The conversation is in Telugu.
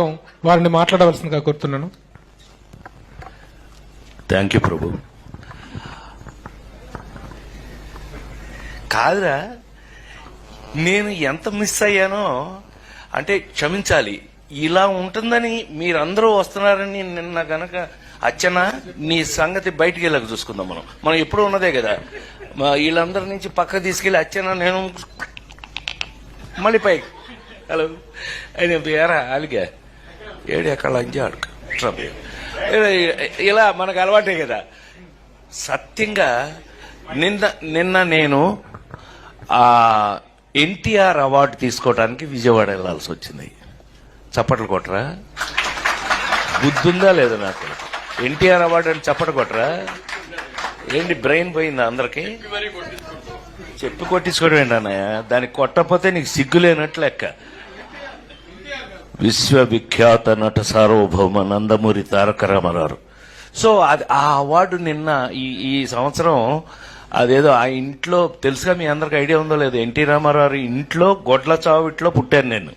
వారిని మాట్లాడవలసిందిగా కోరుతున్నాను. థ్యాంక్ యూ ప్రభు కాదురా నేను ఎంత మిస్ అయ్యానో అంటే క్షమించాలి ఇలా ఉంటుందని మీరందరూ వస్తున్నారని నిన్న గనక అచ్చన నీ సంగతి బయటికి వెళ్ళక చూసుకుందాం మనం. మనం ఎప్పుడు ఉన్నదే కదా. మా వీళ్ళందరి నుంచి పక్క తీసుకెళ్ళి అచ్చన నేను మళ్ళీ పైకి. హలో ఆయన పేరా అలిగా ఏడు ఎక్కడ ట్రబుల్ ఇలా మనకు అలవాటే కదా. సత్యంగా నిన్న నిన్న నేను ఆ ఎన్టీఆర్ అవార్డు తీసుకోవడానికి విజయవాడ వెళ్ళాల్సి వచ్చింది. చప్పట్లు కొట్టరా? బుద్ధుందా లేదా నాకు? ఎన్టీఆర్ అవార్డు అని చప్పట కొట్టరా? ఏంటి బ్రెయిన్ పోయిందా అందరికి? చెప్పి కొట్టించుకోవడం ఏంటి దానికి కొట్టకపోతే నీకు సిగ్గు లేనట్లు లెక్క. విశ్వవిఖ్యాత నట సార్వభౌమ నందమూరి తారక రామారావు. సో అది ఆ అవార్డు నిన్న ఈ ఈ సంవత్సరం అదేదో ఆ ఇంట్లో తెలుసుగా మీ అందరికి ఐడియా ఉందో లేదు ఎన్టీ రామారావు ఇంట్లో గొడ్ల చావిట్లో పుట్టాను నేను.